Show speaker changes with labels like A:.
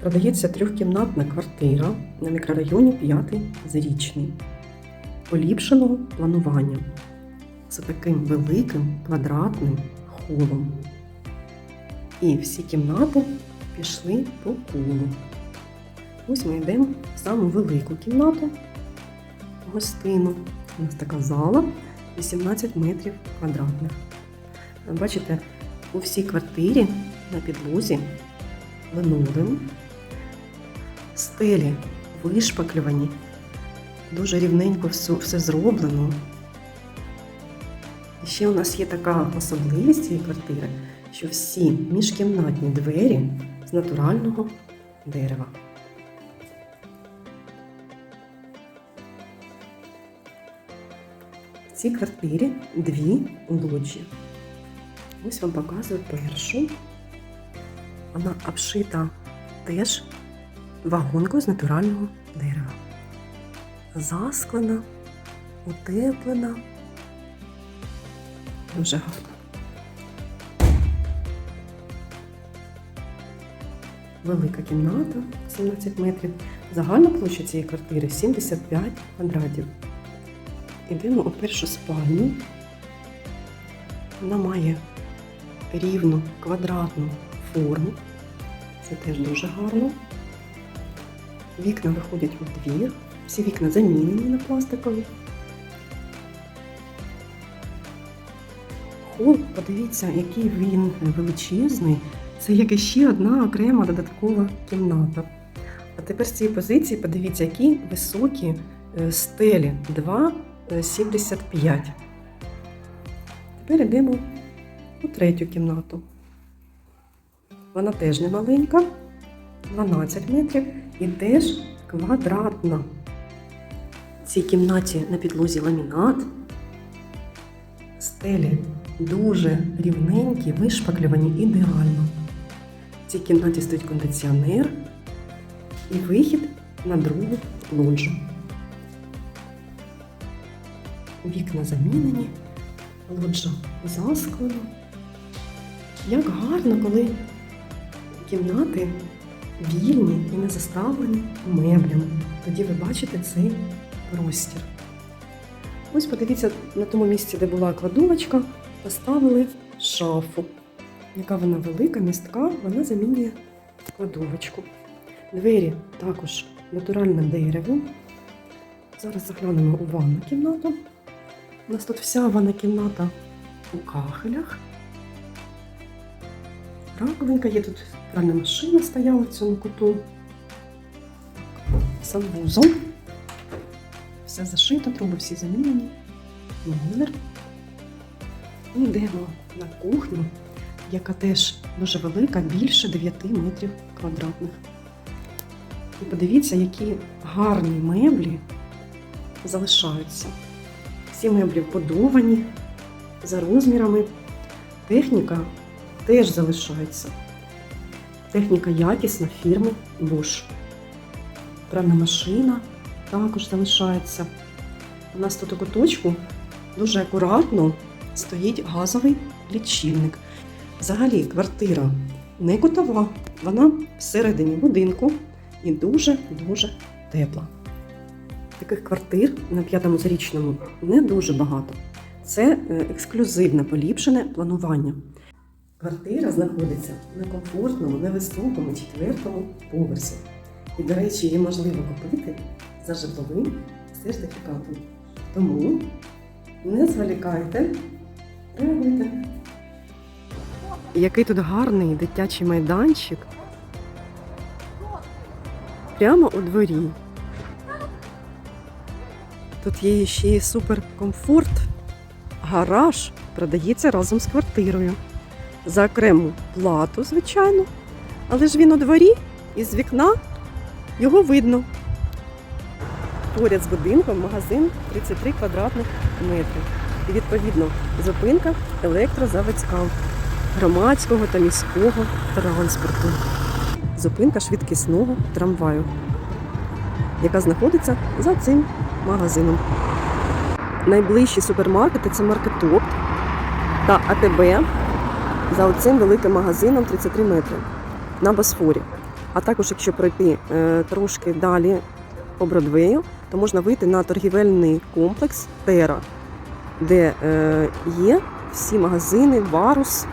A: Продається трьохкімнатна квартира на мікрорайоні 5 Зарічний. Поліпшеного планування з таким великим квадратним холом. І всі кімнати пішли по колу. Ось ми йдемо в саму велику кімнату, гостину. У нас така зала 18 метрів квадратних. Бачите, у всій квартирі на підлозі линолеум, стелі вишпаклювані, дуже рівненько все, все зроблено. І ще у нас є така особливість цієї квартири, що всі міжкімнатні двері з натурального дерева. В цій квартирі дві лоджі. Ось вам показую першу. Вона обшита теж вагонкою з натурального дерева. Засклена, утеплена. Дуже гарно. Велика кімната 17 метрів. Загальна площа цієї квартири 75 квадратів. Ідемо у першу спальню. Вона має рівну квадратну форму. Це теж дуже гарно. Вікна виходять у двір. Всі вікна замінені на пластикові. Хол, подивіться, який він величезний. Це як іще одна окрема додаткова кімната. А тепер з цієї позиції подивіться, які високі е, стелі 2,75. Тепер йдемо у третю кімнату. Вона теж не маленька, 12 метрів і теж квадратна. В цій кімнаті на підлозі ламінат. Стелі дуже рівненькі, вишпаклювані ідеально. В цій кімнаті стоїть кондиціонер і вихід на другу лоджу. Вікна замінені, лоджа засклена. Як гарно, коли кімнати вільні і не заставлені меблями. Тоді ви бачите цей простір. Ось подивіться на тому місці, де була кладовочка, поставили шафу. Яка вона велика, містка, вона замінює кладовочку. Двері також натуральне дерево. Зараз заглянемо у ванну кімнату. У нас тут вся ванна кімната у кахелях. Раковинка є тут пральна машина стояла в цьому куту. Санвузол. Все зашито, труби всі замінені. І йдемо на кухню, яка теж дуже велика, більше 9 метрів квадратних. І подивіться, які гарні меблі залишаються. Всі меблі вбудовані за розмірами. Техніка теж залишається. Техніка якісна фірми Bosch. Пральна машина також залишається. У нас тут у куточку дуже акуратно стоїть газовий лічильник. Взагалі, квартира не кутова, вона всередині будинку і дуже-дуже тепла. Таких квартир на п'ятому зарічному не дуже багато. Це е, ексклюзивне поліпшене планування. Квартира знаходиться на комфортному, невисокому четвертому поверсі. І, до речі, її можливо купити за житловим сертифікатом. Тому не зволікайте, реагуйте. Який тут гарний дитячий майданчик. Прямо у дворі. Тут є ще суперкомфорт. Гараж продається разом з квартирою. За окрему плату, звичайно. Але ж він у дворі і з вікна його видно. Поряд з будинком магазин 33 квадратних метри. І відповідно зупинка електрозаводська громадського та міського транспорту. Зупинка швидкісного трамваю, яка знаходиться за цим магазином. Найближчі супермаркети це маркетопт та АТБ за оцим великим магазином 33 метри на Босфорі. А також, якщо пройти е, трошки далі по Бродвею, то можна вийти на торгівельний комплекс Тера, де е, є всі магазини, варус,